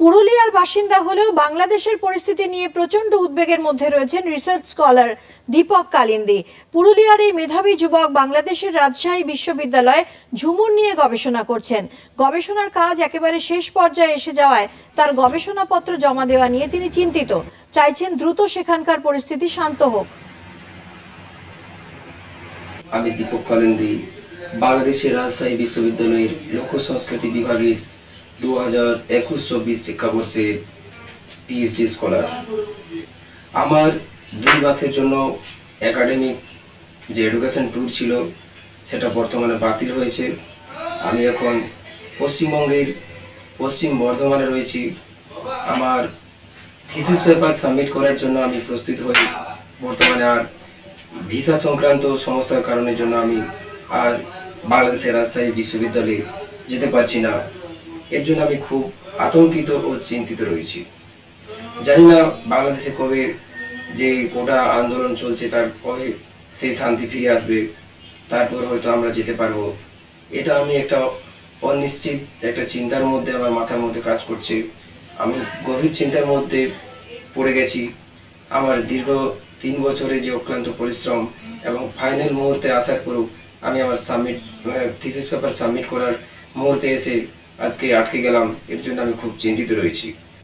পুরুলিয়ার বাসিন্দা হলেও বাংলাদেশের পরিস্থিতি নিয়ে প্রচণ্ড উদ্বেগের মধ্যে রয়েছেন রিসার্চ স্কলার দীপক কালিন্দি। পুরুলিয়ার এই মেধাবী যুবক বাংলাদেশের রাজশাহী বিশ্ববিদ্যালয়ে ঝুমুর নিয়ে গবেষণা করছেন। গবেষণার কাজ একেবারে শেষ পর্যায়ে এসে যাওয়ায় তার গবেষণাপত্র জমা দেওয়া নিয়ে তিনি চিন্তিত। চাইছেন দ্রুত সেখানকার পরিস্থিতি শান্ত হোক। আমি দীপক কালেন্দি, বাংলাদেশের রাজশাহী বিশ্ববিদ্যালয়ের লোক সংস্কৃতি বিভাগের দু হাজার একুশ চব্বিশ শিক্ষাবর্ষে পিএইচডি স্কলার আমার দুই মাসের জন্য একাডেমিক যে এডুকেশন ট্যুর ছিল, সেটা বর্তমানে বাতিল হয়েছে। আমি এখন পশ্চিমবঙ্গের, পশ্চিম বর্ধমানে রয়েছি। আমার থিসিস পেপার সাবমিট করার জন্য আমি প্রস্তুত হই। বর্তমানে আর ভিসা সংক্রান্ত সমস্যার কারণের জন্য আমি আর বাংলাদেশের রাজশাহী বিশ্ববিদ্যালয়ে যেতে পারছি না। এর জন্য আমি খুব আতঙ্কিত ও চিন্তিত রয়েছি। জানি না বাংলাদেশে কবে যে গোটা আন্দোলন চলছে, তার কবে সেই শান্তি ফিরে আসবে, তারপর হয়তো আমরা যেতে পারব। এটা আমি একটা অনিশ্চিত একটা চিন্তার মধ্যে আমার মাথার মধ্যে কাজ করছে। আমি গভীর চিন্তার মধ্যে পড়ে গেছি। আমার দীর্ঘ তিন বছরে যে অক্লান্ত পরিশ্রম এবং ফাইনাল মুহূর্তে আসার পরেও আমি আমার সাবমিট থিসিস পেপার সাবমিট করার মুহূর্তে এসে আজকে আটকে গেলাম এর জন্য আমি খুব চিন্তিত রয়েছি।